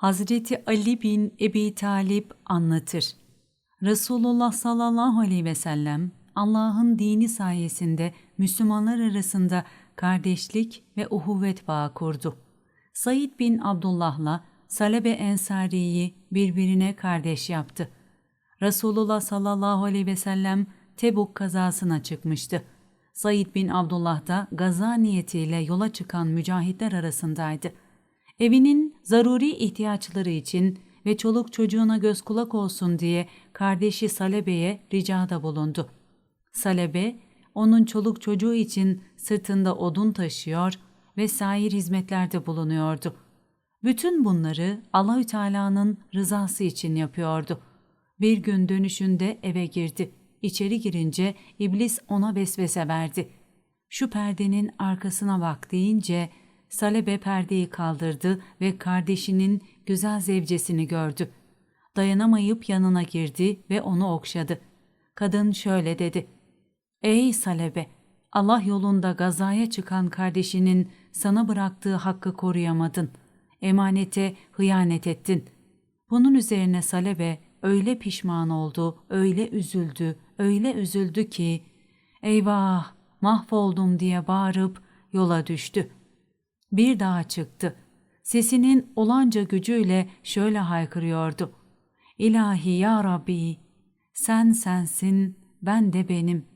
Hazreti Ali bin Ebi Talip anlatır. Resulullah sallallahu aleyhi ve sellem Allah'ın dini sayesinde Müslümanlar arasında kardeşlik ve uhuvvet bağı kurdu. Said bin Abdullah'la Salebe Ensari'yi birbirine kardeş yaptı. Resulullah sallallahu aleyhi ve sellem Tebuk kazasına çıkmıştı. Said bin Abdullah da gaza niyetiyle yola çıkan mücahitler arasındaydı. Evinin zaruri ihtiyaçları için ve çoluk çocuğuna göz kulak olsun diye kardeşi Salebe'ye ricada bulundu. Salebe, onun çoluk çocuğu için sırtında odun taşıyor ve sair hizmetlerde bulunuyordu. Bütün bunları Allahü Teala'nın rızası için yapıyordu. Bir gün dönüşünde eve girdi. İçeri girince iblis ona vesvese verdi. Şu perdenin arkasına bak deyince Salebe perdeyi kaldırdı ve kardeşinin güzel zevcesini gördü. Dayanamayıp yanına girdi ve onu okşadı. Kadın şöyle dedi. Ey Salebe! Allah yolunda gazaya çıkan kardeşinin sana bıraktığı hakkı koruyamadın. Emanete hıyanet ettin. Bunun üzerine Salebe öyle pişman oldu, öyle üzüldü, öyle üzüldü ki eyvah mahvoldum diye bağırıp yola düştü. Bir daha çıktı. Sesinin olanca gücüyle şöyle haykırıyordu. İlahi ya Rabbi, sen sensin, ben de benim.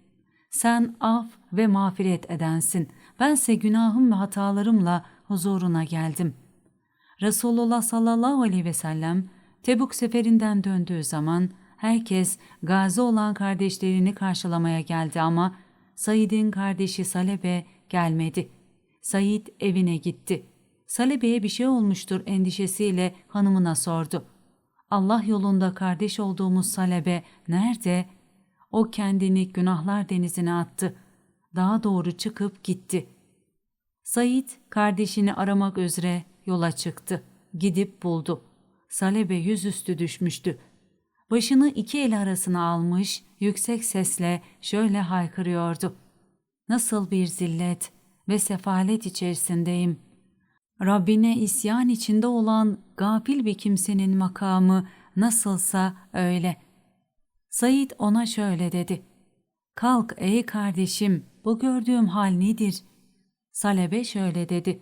Sen af ve mağfiret edensin. Bense günahım ve hatalarımla huzuruna geldim. Resulullah sallallahu aleyhi ve sellem Tebuk seferinden döndüğü zaman herkes gazi olan kardeşlerini karşılamaya geldi ama Said'in kardeşi Salebe gelmedi. Said evine gitti. Salebe'ye bir şey olmuştur endişesiyle hanımına sordu. Allah yolunda kardeş olduğumuz Salebe nerede? O kendini günahlar denizine attı. Daha doğru çıkıp gitti. Said kardeşini aramak üzere yola çıktı. Gidip buldu. Salebe yüzüstü düşmüştü. Başını iki el arasına almış, yüksek sesle şöyle haykırıyordu. Nasıl bir zillet ve sefalet içerisindeyim. Rabbine isyan içinde olan gafil bir kimsenin makamı nasılsa öyle. Said ona şöyle dedi. Kalk ey kardeşim, bu gördüğüm hal nedir? Salebe şöyle dedi.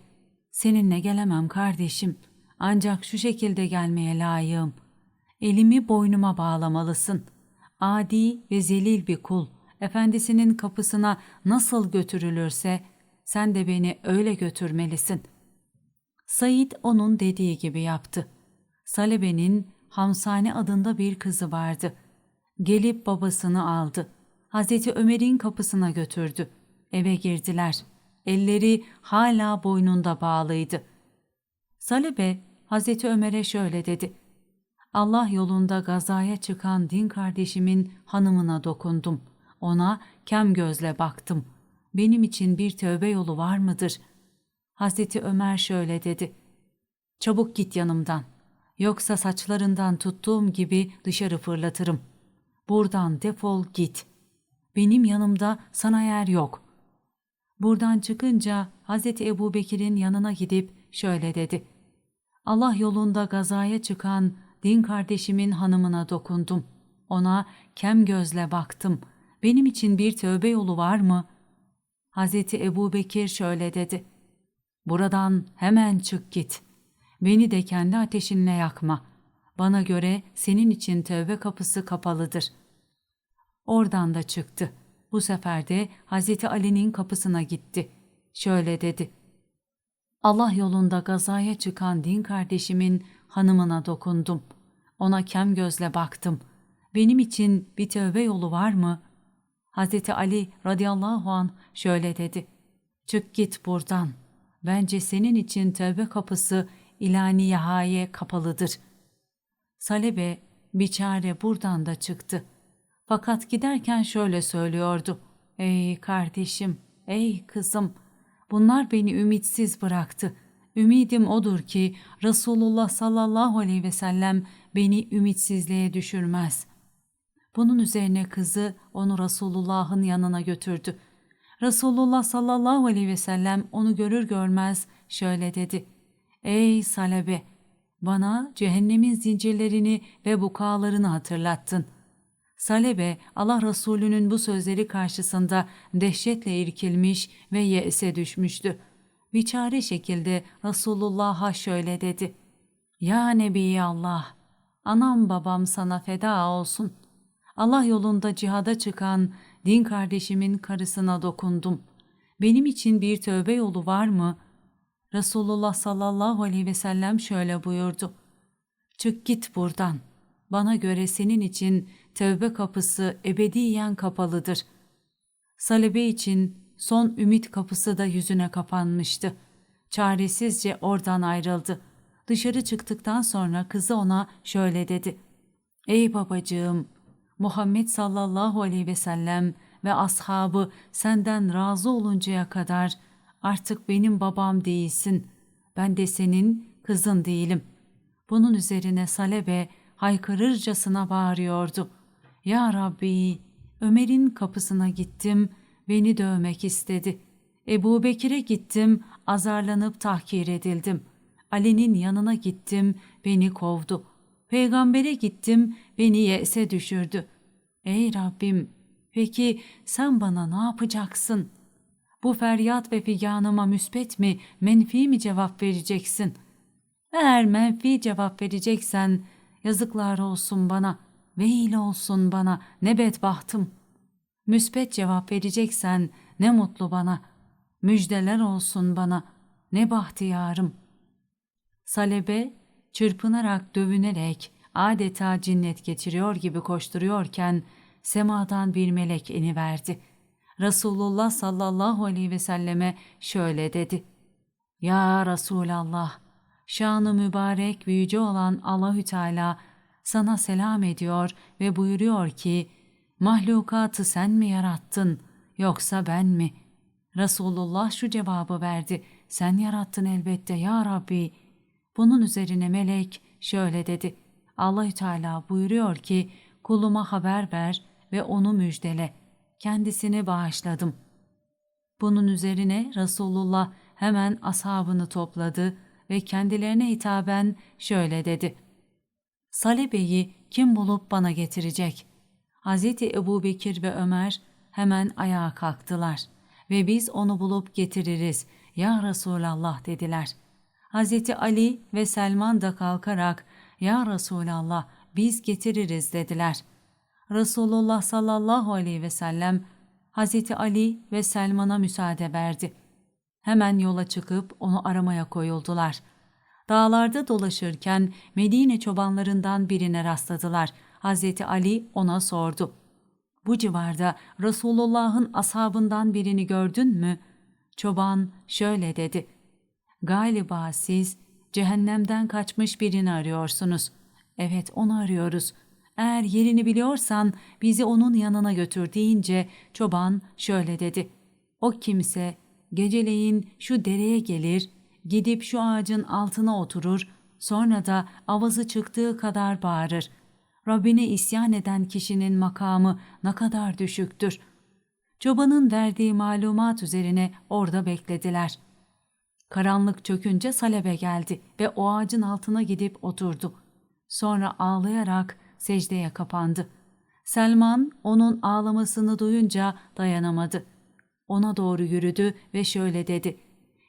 Seninle gelemem kardeşim. Ancak şu şekilde gelmeye layığım. Elimi boynuma bağlamalısın. Adi ve zelil bir kul, efendisinin kapısına nasıl götürülürse, sen de beni öyle götürmelisin. Said onun dediği gibi yaptı. Salebe'nin Hamsane adında bir kızı vardı. Gelip babasını aldı. Hazreti Ömer'in kapısına götürdü. Eve girdiler. Elleri hala boynunda bağlıydı. Salebe Hazreti Ömer'e şöyle dedi. Allah yolunda gazaya çıkan din kardeşimin hanımına dokundum. Ona kem gözle baktım. Benim için bir tövbe yolu var mıdır? Hazreti Ömer şöyle dedi. Çabuk git yanımdan. Yoksa saçlarından tuttuğum gibi dışarı fırlatırım. Buradan defol git. Benim yanımda sana yer yok. Buradan çıkınca Hazreti Ebu Bekir'in yanına gidip şöyle dedi. Allah yolunda gazaya çıkan din kardeşimin hanımına dokundum. Ona kem gözle baktım. Benim için bir tövbe yolu var mı? Hazreti Ebu Bekir şöyle dedi. Buradan hemen çık git. Beni de kendi ateşinle yakma. Bana göre senin için tövbe kapısı kapalıdır. Oradan da çıktı. Bu sefer de Hazreti Ali'nin kapısına gitti. Şöyle dedi. Allah yolunda gazaya çıkan din kardeşimin hanımına dokundum. Ona kem gözle baktım. Benim için bir tövbe yolu var mı? Hazreti Ali radıyallahu an şöyle dedi. Çık git buradan. Bence senin için tövbe kapısı ilani yahaye kapalıdır. Salebe biçare buradan da çıktı. Fakat giderken şöyle söylüyordu. Ey kardeşim, ey kızım, bunlar beni ümitsiz bıraktı. Ümidim odur ki Resulullah sallallahu aleyhi ve sellem beni ümitsizliğe düşürmez. Bunun üzerine kızı onu Resulullah'ın yanına götürdü. Resulullah sallallahu aleyhi ve sellem onu görür görmez şöyle dedi. Ey Salebe! Bana cehennemin zincirlerini ve bukalarını hatırlattın. Salebe Allah Resulü'nün bu sözleri karşısında dehşetle irkilmiş ve yese düşmüştü. Biçare şekilde Resulullah'a şöyle dedi. Ya Nebi Allah, anam babam sana feda olsun. Allah yolunda cihada çıkan din kardeşimin karısına dokundum. Benim için bir tövbe yolu var mı? Resulullah sallallahu aleyhi ve sellem şöyle buyurdu. Çık git buradan. Bana göre senin için tövbe kapısı ebediyen kapalıdır. Salebe için son ümit kapısı da yüzüne kapanmıştı. Çaresizce oradan ayrıldı. Dışarı çıktıktan sonra kızı ona şöyle dedi. Ey babacığım, Muhammed sallallahu aleyhi ve sellem ve ashabı senden razı oluncaya kadar artık benim babam değilsin. Ben de senin kızın değilim. Bunun üzerine Salebe haykırırcasına bağırıyordu. Ya Rabbi, Ömer'in kapısına gittim, beni dövmek istedi. Ebu Bekir'e gittim, azarlanıp tahkir edildim. Ali'nin yanına gittim, beni kovdu. Peygamber'e gittim, beni yese düşürdü. Ey Rabbim, peki sen bana ne yapacaksın? Bu feryat ve figanıma müspet mi, menfi mi cevap vereceksin? Eğer menfi cevap vereceksen, yazıklar olsun bana, veil olsun bana, ne bedbahtım. Müspet cevap vereceksen, ne mutlu bana, müjdeler olsun bana, ne bahtiyarım. Salebe, çırpınarak, dövünerek, adeta cinnet geçiriyor gibi koşturuyorken, semadan bir melek iniverdi. Resulullah sallallahu aleyhi ve selleme şöyle dedi. Ya Resulallah, şanı mübarek ve yüce olan Allahü Teala sana selam ediyor ve buyuruyor ki, mahlukatı sen mi yarattın yoksa ben mi? Resulullah şu cevabı verdi, sen yarattın elbette ya Rabbi. Bunun üzerine melek şöyle dedi, Allahü Teala buyuruyor ki, kuluma haber ver ve onu müjdele. Kendisini bağışladım. Bunun üzerine Resulullah hemen ashabını topladı ve kendilerine hitaben şöyle dedi. Salebe'yi kim bulup bana getirecek? Hz. Ebu Bekir ve Ömer hemen ayağa kalktılar ve biz onu bulup getiririz ya Resulallah dediler. Hz. Ali ve Selman da kalkarak ya Resulallah biz getiririz dediler. Resulullah sallallahu aleyhi ve sellem Hz. Ali ve Selman'a müsaade verdi. Hemen yola çıkıp onu aramaya koyuldular. Dağlarda dolaşırken Medine çobanlarından birine rastladılar. Hz. Ali ona sordu. Bu civarda Resulullah'ın ashabından birini gördün mü? Çoban şöyle dedi. Galiba siz cehennemden kaçmış birini arıyorsunuz. Evet onu arıyoruz. Eğer yerini biliyorsan bizi onun yanına götür deyince çoban şöyle dedi. O kimse geceleyin şu dereye gelir, gidip şu ağacın altına oturur, sonra da avazı çıktığı kadar bağırır. Rabbine isyan eden kişinin makamı ne kadar düşüktür. Çobanın verdiği malumat üzerine orada beklediler. Karanlık çökünce Salebe geldi ve o ağacın altına gidip oturdu. Sonra ağlayarak secdeye kapandı. Selman onun ağlamasını duyunca dayanamadı. Ona doğru yürüdü ve şöyle dedi.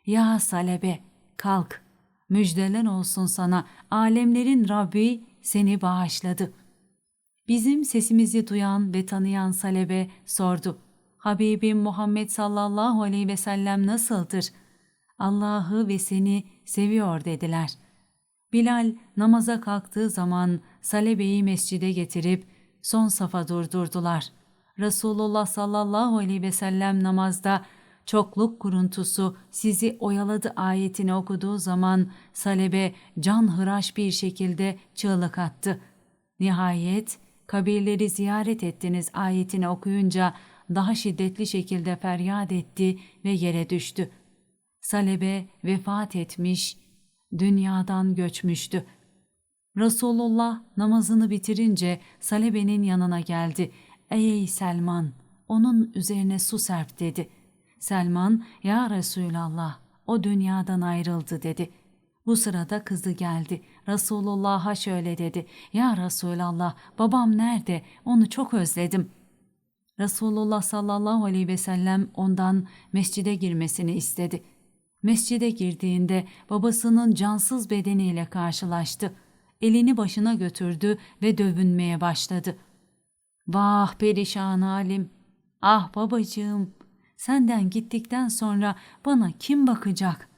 Ya Salebe kalk. Müjdeler olsun sana alemlerin Rabbi seni bağışladı. Bizim sesimizi duyan ve tanıyan Salebe sordu. Habibim Muhammed sallallahu aleyhi ve sellem nasıldır? Allah'ı ve seni seviyor dediler. Bilal namaza kalktığı zaman Salebe'yi mescide getirip son safa durdurdular. Resulullah sallallahu aleyhi ve sellem namazda çokluk kuruntusu sizi oyaladı ayetini okuduğu zaman Salebe can hıraş bir şekilde çığlık attı. Nihayet kabirleri ziyaret ettiniz ayetini okuyunca daha şiddetli şekilde feryat etti ve yere düştü. Salebe vefat etmiş, dünyadan göçmüştü. Resulullah namazını bitirince Salebe'nin yanına geldi. Ey Selman, onun üzerine su serp dedi. Selman, ya Resulallah, o dünyadan ayrıldı dedi. Bu sırada kızı geldi. Resulullah'a şöyle dedi. Ya Resulallah babam nerede? Onu çok özledim. Resulullah sallallahu aleyhi ve sellem ondan mescide girmesini istedi. Mescide girdiğinde babasının cansız bedeniyle karşılaştı. Elini başına götürdü ve dövünmeye başladı. Vah perişan halim. Ah babacığım, senden gittikten sonra bana kim bakacak?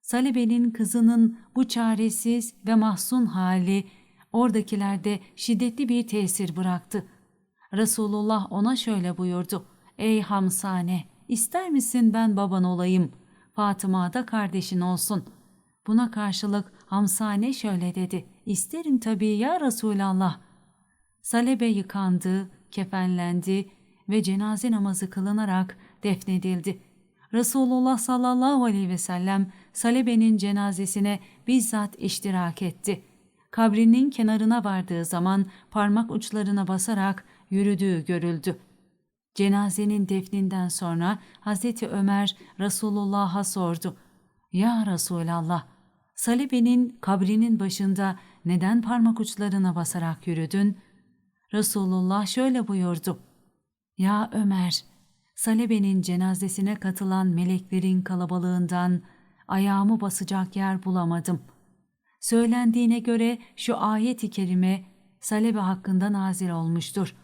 Salibe'nin kızının bu çaresiz ve mahzun hali oradakilerde şiddetli bir tesir bıraktı. Resulullah ona şöyle buyurdu. Ey Hamsane, ister misin ben baban olayım? Fatıma da kardeşin olsun. Buna karşılık Hamsane şöyle dedi. İsterim tabii ya Resulallah. Salebe yıkandı, kefenlendi ve cenaze namazı kılınarak defnedildi. Resulullah sallallahu aleyhi ve sellem Salebe'nin cenazesine bizzat iştirak etti. Kabrinin kenarına vardığı zaman parmak uçlarına basarak yürüdüğü görüldü. Cenazenin defninden sonra Hazreti Ömer Resulullah'a sordu. Ya Resulallah, Salibe'nin kabrinin başında neden parmak uçlarına basarak yürüdün? Resulullah şöyle buyurdu. Ya Ömer, Salebe'nin cenazesine katılan meleklerin kalabalığından ayağımı basacak yer bulamadım. Söylendiğine göre şu ayet-i kerime Salebe hakkında nazil olmuştur.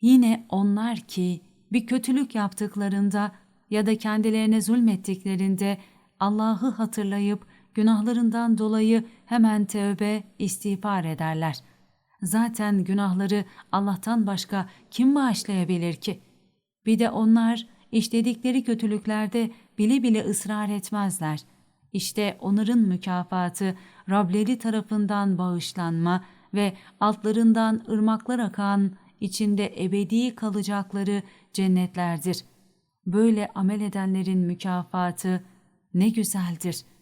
Yine onlar ki bir kötülük yaptıklarında ya da kendilerine zulmettiklerinde Allah'ı hatırlayıp günahlarından dolayı hemen tövbe, istiğfar ederler. Zaten günahları Allah'tan başka kim bağışlayabilir ki? Bir de onlar işledikleri kötülüklerde bile bile ısrar etmezler. İşte onların mükafatı Rableri tarafından bağışlanma ve altlarından ırmaklar akan, içinde ebedi kalacakları cennetlerdir. Böyle amel edenlerin mükafatı ne güzeldir.''